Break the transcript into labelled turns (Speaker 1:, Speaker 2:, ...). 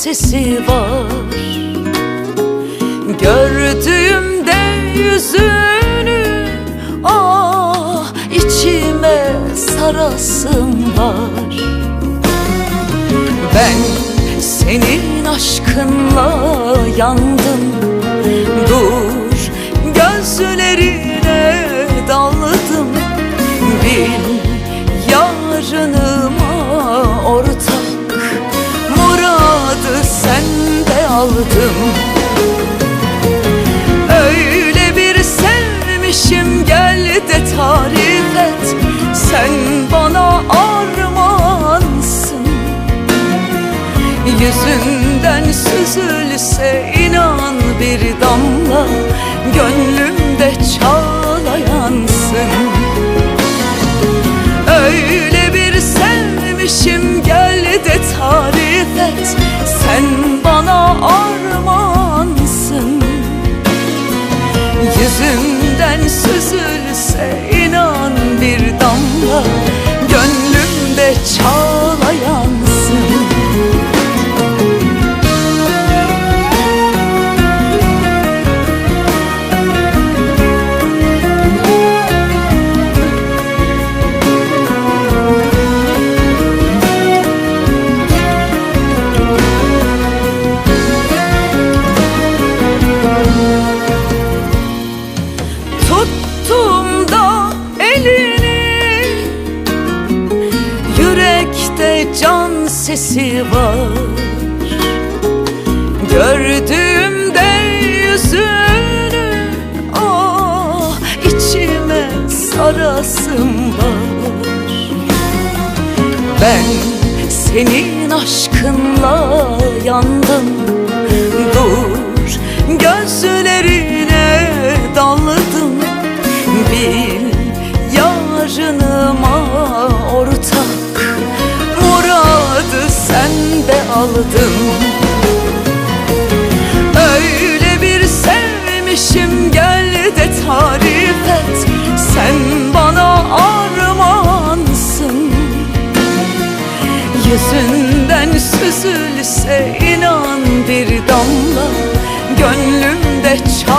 Speaker 1: sesi var. Gördüğümde yüzünü Ah içime sarasım var. Ben senin aşkınla yandım. Dur gözlerine daldım. Bil yarınıma aldım. Öyle bir sevmişim gel de tarif et. Sen bana armağansın Yüzünden süzülse inan bir damla Gönlümde çağlayansın. Öyle bir sevmişim gel de tarif et. Sen Gönlümde can sesi var. Gördüğümde yüzünü Ah içime sarasım var. Ben senin aşkınla yandım. Dur gözlerine aldım Öyle bir sevmişim gel de tarif et. Sen bana armağansın Yüzünden süzülse inan bir damla Gönlümde çal